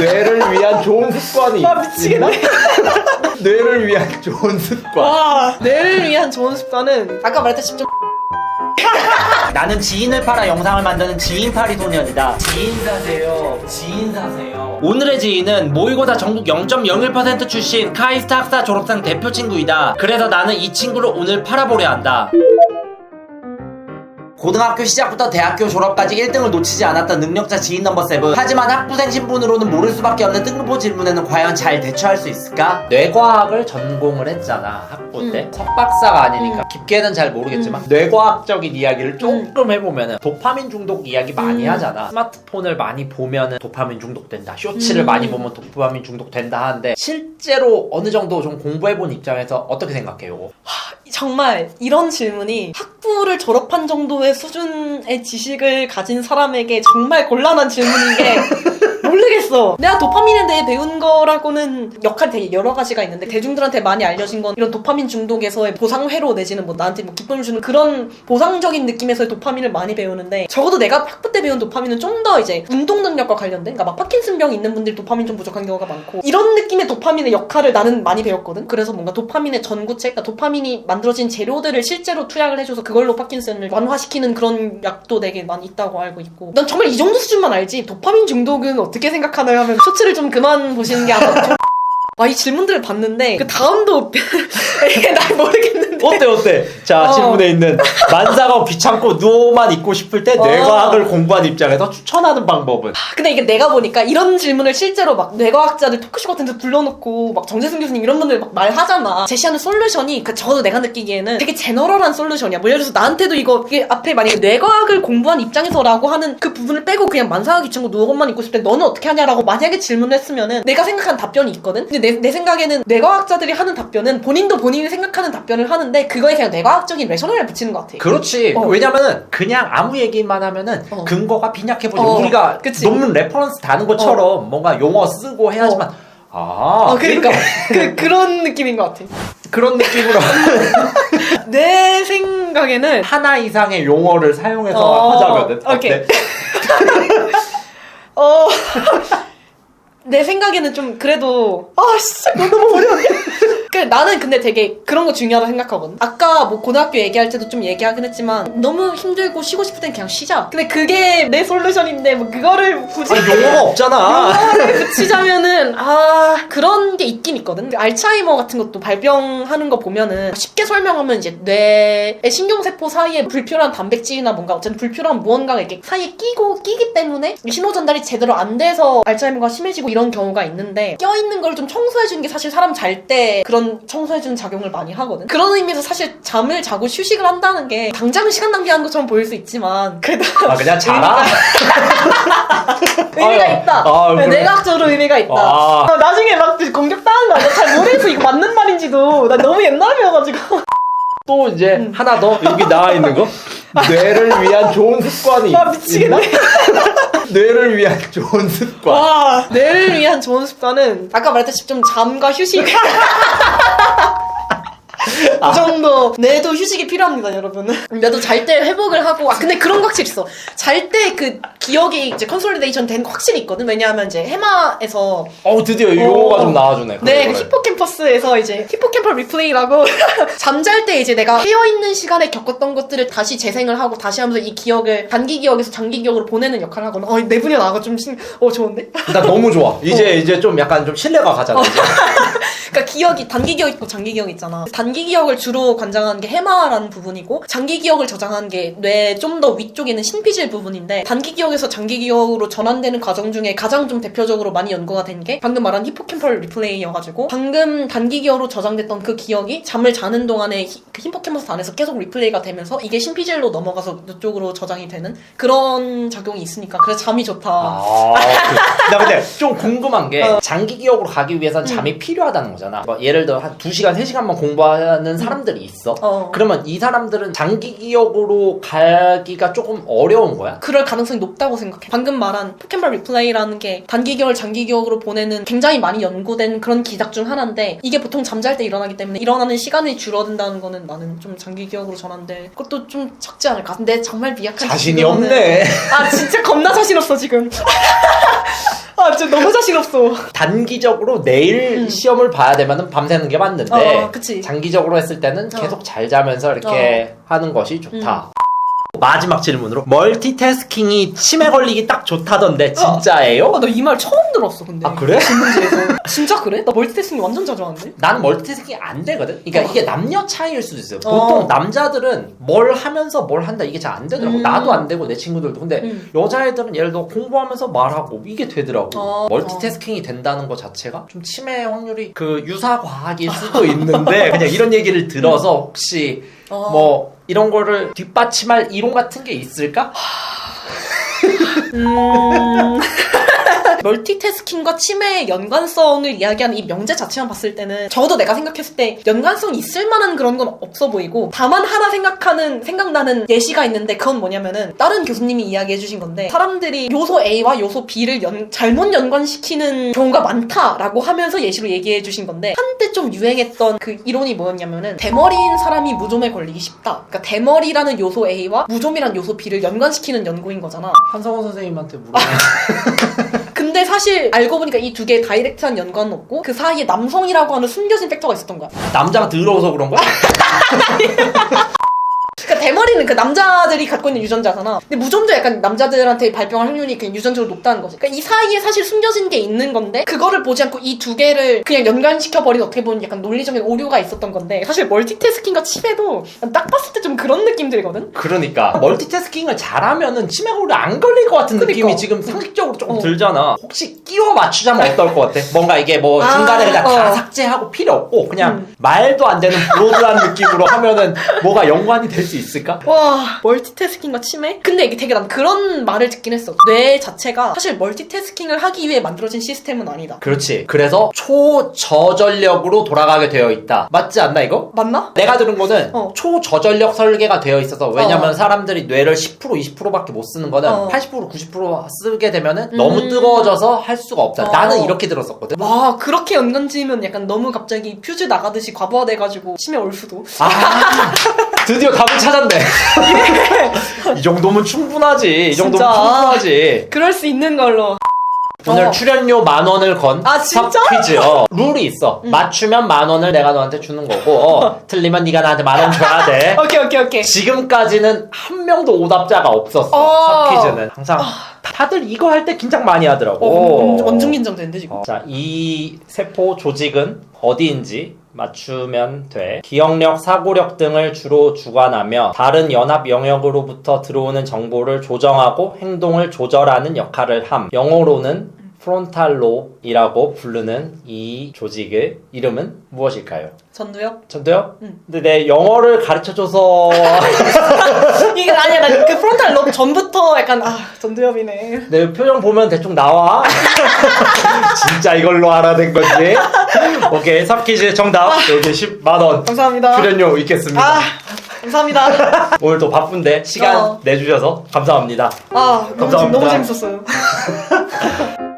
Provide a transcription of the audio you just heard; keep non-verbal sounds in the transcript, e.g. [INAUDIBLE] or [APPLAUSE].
뇌를 위한 좋은 습관이 아, 미치겠네. 있나? [LAUGHS] 뇌를 위한 좋은 습관. 와, 뇌를 위한 좋은 습관은 아까 말했듯이 좀 [LAUGHS] 나는 지인을 팔아 영상을 만드는 지인팔이 소년이다. 지인 사세요. 지인 사세요. 오늘의 지인은 모의고사 전국 0.01% 출신 카이스트 학사 졸업생 대표 친구이다. 그래서 나는 이 친구를 오늘 팔아보려 한다. 고등학교 시작부터 대학교 졸업까지 1등을 놓치지 않았던 능력자 지인 넘버 세븐. 하지만 학부생 신분으로는 모를 수밖에 없는 뜬금포 질문에는 과연 잘 대처할 수 있을까? 뇌과학을 전공을 했잖아 학부 때. 석박사가 아니니까 깊게는 잘 모르겠지만 뇌과학적인 이야기를 조금 해보면은 도파민 중독 이야기 많이 음. 하잖아. 스마트폰을 많이 보면은 도파민 중독된다. 쇼츠를 음. 많이 보면 도파민 중독된다 하는데 실제로 어느 정도 좀 공부해본 입장에서 어떻게 생각해요? 정말 이런 질문이 학부를 졸업한 정도의 수준의 지식을 가진 사람에게 정말 곤란한 질문인 게 [LAUGHS] 모르겠어. 내가 도파민에 대해 배운 거라고는 역할이 되게 여러 가지가 있는데 대중들한테 많이 알려진 건 이런 도파민 중독에서의 보상회로 내지는 뭐 나한테 뭐 기쁨을 주는 그런 보상적인 느낌에서의 도파민을 많이 배우는데 적어도 내가 학부 때 배운 도파민은 좀 더 이제 운동 능력과 관련된 그러니까 막 파킨슨병 있는 분들이 도파민 좀 부족한 경우가 많고 이런 느낌의 도파민의 역할을 나는 많이 배웠거든. 그래서 뭔가 도파민의 전구체, 그러니까 도파민이 만들어진 재료들을 실제로 투약을 해줘서 그걸로 파킨슨을 완화시키는 그런 약도 되게 많이 있다고 알고 있고. 난 정말 이 정도 수준만 알지. 도파민 중독은 어떻게 생각하나요? 하면 쇼츠를 좀 그만 보시는 게 아마 좀... 아, 이 질문들을 봤는데 그 다음도 [LAUGHS] 이게 날 모르겠는데. 어때 어때? 자 어. 질문에 있는 만사가 귀찮고 누워만 있고 싶을 때 어. 뇌과학을 공부한 입장에서 추천하는 방법은 근데 이게 내가 보니까 이런 질문을 실제로 막 뇌과학자들 토크쇼 같은 데 불러놓고 막 정재승 교수님 이런 분들 막 말하잖아. 제시하는 솔루션이 그 저도 내가 느끼기에는 되게 제너럴한 솔루션이야. 뭐 예를 들어서 나한테도 이거 이게 앞에 만약에 뇌과학을 공부한 입장에서라고 하는 그 부분을 빼고 그냥 만사가 귀찮고 누워만 있고 싶을 때 너는 어떻게 하냐라고 만약에 질문을 했으면은 내가 생각한 답변이 있거든. 근데 내, 내 생각에는 뇌과학자들이 하는 답변은 본인도 본인이 생각하는 답변을 하는데 그거에 그냥 뇌과학적인 레셔널을 붙이는 것 같아. 그렇지 어. 왜냐면은 그냥 아무 얘기만 하면은 어. 근거가 빈약해보지 어, 우리가 그치. 논문 레퍼런스 다는 것처럼 뭔가 용어 쓰고 해야지만 아 어, 그러니까 [LAUGHS] 그 그런 느낌인 것 같아. 그런 느낌으로 [LAUGHS] 내 생각에는 하나 이상의 용어를 사용해서 어, 하자거든 오케이. 어때? [LAUGHS] 어. 내 생각에는 좀 그래도 아 진짜 너무 어려운데 그 나는 근데 되게 그런 거 중요하다 생각하거든. 아까 뭐 고등학교 얘기할 때도 좀 얘기하긴 했지만 너무 힘들고 쉬고 싶을 땐 그냥 쉬자. 근데 그게 내 솔루션인데 뭐 그거를 굳이 아니 용어가 없잖아. 용어를 붙이자면은 아 그런 게 있긴 있거든. 알츠하이머 같은 것도 발병하는 거 보면은 쉽게 설명하면 이제 뇌의 신경세포 사이에 불필요한 단백질이나 뭔가 어쨌든 불필요한 무언가가 이렇게 사이에 끼고 끼기 때문에 신호 전달이 제대로 안 돼서 알츠하이머가 심해지고 이런 경우가 있는데 껴 있는 걸 좀 청소해 주는 게 사실 사람 잘 때 그런 청소해 주는 작용을 많이 하거든. 그런 의미에서 사실 잠을 자고 휴식을 한다는 게 당장 시간 낭비하는 것처럼 보일 수 있지만 그래도 아 그냥 자라 의미가 [LAUGHS] 아유, 있다. 아, 그래. 내각적으로 의미가 있다. 아. 어, 나중에 막 공격당한 거 아니야? 잘 모르겠어. 이거 맞는 말인지도. 나 너무 옛날 배워가지고. [LAUGHS] 또 이제 음. 하나 더 여기 나와 있는 거 뇌를 위한 좋은 습관이 아, 미치겠네. 있나? [LAUGHS] 뇌를 위한 [LAUGHS] 좋은 습관 와, 뇌를 위한 좋은 습관은 아까 말했듯이 좀 잠과 휴식. [LAUGHS] [LAUGHS] 그 정도 뇌도 휴식이 필요합니다, 여러분. 뇌도 잘 때 회복을 하고 아 근데 그런 거 확실히 있어. 잘 때 그 기억이 이제 컨솔리데이션 된 거 확실히 있거든. 왜냐하면 이제 해마에서 어 드디어 이 용어가 어. 좀 나와주네 네, 그. 히포캠퍼스에서 이제 히포캠퍼 리플레이라고 [LAUGHS] 잠잘 때 이제 내가 깨어 있는 시간에 겪었던 것들을 다시 재생을 하고 다시 하면서 이 기억을 단기 기억에서 장기 기억으로 보내는 역할을 하거든. 어, 내분이 나가 좀 신, 어 좋은데? 나 너무 좋아 이제 이제 좀 약간 좀 신뢰가 가잖아 이제. [LAUGHS] 그러니까 기억이 단기 기억 있고 장기 기억 있잖아. 단기 기억을 주로 관장하는 게 해마라는 부분이고 장기 기억을 저장하는 게 뇌 좀 더 위쪽에 있는 신피질 부분인데 단기 기억에서 장기 기억으로 전환되는 과정 중에 가장 좀 대표적으로 많이 연구가 된 게 방금 말한 히포캠펄 리플레이여가지고 방금 단기 기억으로 저장됐던 그 기억이 잠을 자는 동안에 히, 그 히포캠퍼스 안에서 계속 리플레이가 되면서 이게 신피질로 넘어가서 이쪽으로 저장이 되는 그런 작용이 있으니까 그래서 잠이 좋다. 아, 그, 나 근데 좀 궁금한 게 어. 장기 기억으로 가기 위해선 잠이 필요하다는 거잖아. 뭐 예를 들어 한 2시간, 3시간만 공부하는 사람들이 있어. 어. 그러면 이 사람들은 장기 기억으로 가기가 조금 어려운 거야? 그럴 가능성이 높다고 생각해. 방금 말한 포켓몬 리플레이라는 게 단기 기억을 장기 기억으로 보내는 굉장히 많이 연구된 그런 기작 중 하나인데 이게 보통 잠잘 때 일어나기 때문에 일어나는 시간이 줄어든다는 거는 나는 좀 장기 기억으로 전환될 그것도 좀 적지 않을까. 근데 정말 미약한 자신이 없네. 아 진짜 겁나 자신 없어 지금. [LAUGHS] 아 진짜 너무 자신 없어. 단기적으로 내일 음. 시험을 봐야 되면은 밤새는 게 맞는데 어, 그치. 장기적으로 했을 때는 어. 계속 잘 자면서 이렇게 하는 것이 좋다. 음. 마지막 질문으로 멀티태스킹이 치매 걸리기 딱 좋다던데 진짜예요? 어, 나이 말 처음 들었어 근데. 아 그래? [LAUGHS] 진짜 그래? 나 멀티태스킹 완전 자주 하는데. 나는 멀티태스킹이 안 되거든. 그러니까 어. 이게 남녀 차이일 수도 있어요. 어. 보통 남자들은 뭘 하면서 뭘 한다 이게 잘 안 되더라고. 음. 나도 안 되고 내 친구들도. 근데 음. 여자애들은 예를 들어 공부하면서 말하고 이게 되더라고. 어. 멀티태스킹이 된다는 것 자체가 좀 치매 확률이 그 유사 과학일 수도 있는데 [LAUGHS] 그냥 이런 얘기를 들어서 혹시 어. 뭐 이런 거를 뒷받침할 이론 같은 게 있을까? 음... [LAUGHS] 멀티태스킹과 치매의 연관성을 이야기하는 이 명제 자체만 봤을 때는 적어도 내가 생각했을 때 연관성이 있을 만한 그런 건 없어 보이고 다만 하나 생각하는 생각나는 예시가 있는데 그건 뭐냐면은 다른 교수님이 이야기해 주신 건데 사람들이 요소 A와 요소 B를 연- 잘못 연관시키는 경우가 많다라고 하면서 예시로 얘기해 주신 건데 한때 좀 유행했던 그 이론이 뭐였냐면은 대머리인 사람이 무좀에 걸리기 쉽다. 그러니까 대머리라는 요소 A와 무좀이라는 요소 B를 연관시키는 연구인 거잖아. 한성원 선생님한테 물어. [LAUGHS] 사실 알고 보니까 이 두 개의 다이렉트한 연관은 없고 그 사이에 남성이라고 하는 숨겨진 팩터가 있었던 거야. 남자가 더러워서 그런 거야? [LAUGHS] 그러니까 대 머리는 그 남자들이 갖고 있는 유전자잖아. 근데 무좀도 약간 남자들한테 발병할 확률이 그냥 유전적으로 높다는 거지. 그러니까 이 사이에 사실 숨겨진 게 있는 건데 그거를 보지 않고 이 두 개를 그냥 연관시켜 버린 어떻게 보면 약간 논리적인 오류가 있었던 건데 사실 멀티태스킹과 치매도 딱 봤을 때 좀 그런 느낌 들거든. 그러니까 멀티태스킹을 잘하면은 치매 걸리 안 걸릴 것 같은 그러니까. 느낌이 지금 상식적으로 조금 어. 들잖아. 혹시 끼워 맞추자면 어떨 것 같아? 뭔가 이게 뭐 아, 중간에 그냥 다 어. 삭제하고 필요 없고 그냥 음. 말도 안 되는 브로드한 느낌으로 하면은 뭐가 연관이 될 수 있을까? 와 멀티태스킹과 치매? 근데 이게 되게 난 그런 말을 듣긴 했어. 뇌 자체가 사실 멀티태스킹을 하기 위해 만들어진 시스템은 아니다. 그렇지. 그래서 초저전력으로 돌아가게 되어 있다. 맞지 않나 이거? 맞나? 내가 들은 거는 어. 초저전력 설계가 되어 있어서 왜냐면 어. 사람들이 뇌를 10% 20%밖에 못 쓰는 거는 어. 80% 90% 쓰게 되면은 너무 음. 뜨거워져서 할 수가 없다. 어. 나는 이렇게 들었었거든. 와 그렇게 연관지으면 약간 너무 갑자기 퓨즈 나가듯이 과부하돼가지고 치매 올 수도. 아 [LAUGHS] 드디어 답을 찾았네. [LAUGHS] 이 정도면 충분하지. 이 정도면 진짜. 충분하지. 그럴 수 있는 걸로. 오늘 어. 출연료 만 원을 건 아, 진짜? 삽 퀴즈. 어, 룰이 있어. 맞추면 만 원을 내가 너한테 주는 거고 어, [LAUGHS] 틀리면 네가 나한테 만 원 줘야 돼. [LAUGHS] 오케이 오케이 오케이. 지금까지는 한 명도 오답자가 없었어. 어. 삽 퀴즈는 항상 다들 이거 할 때 긴장 많이 어, 하더라고. 완전, 완전 긴장되는데 지금. 어, 자, 이 세포 조직은 어디인지 맞추면 돼. 기억력, 사고력 등을 주로 주관하며 다른 연합 영역으로부터 들어오는 정보를 조정하고 행동을 조절하는 역할을 함. 영어로는 프론탈 롭이라고 부르는 이 조직의 이름은 무엇일까요? 전두엽? 전도요? 응. 근데 내 영어를 가르쳐줘서 [LAUGHS] 이게 아니야 나 그 프론탈 럽 전부터 약간 아 전두엽이네. 내 표정 보면 대충 나와. [LAUGHS] 진짜 이걸로 알아낸 건지. 오케이, 삽퀴즈 정답. 여기 10만원 감사합니다. 출연료 있겠습니다. 아 감사합니다. 오늘도 바쁜데 시간 어. 내주셔서 감사합니다. 아 너무, 감사합니다. 너무 재밌었어요. [LAUGHS]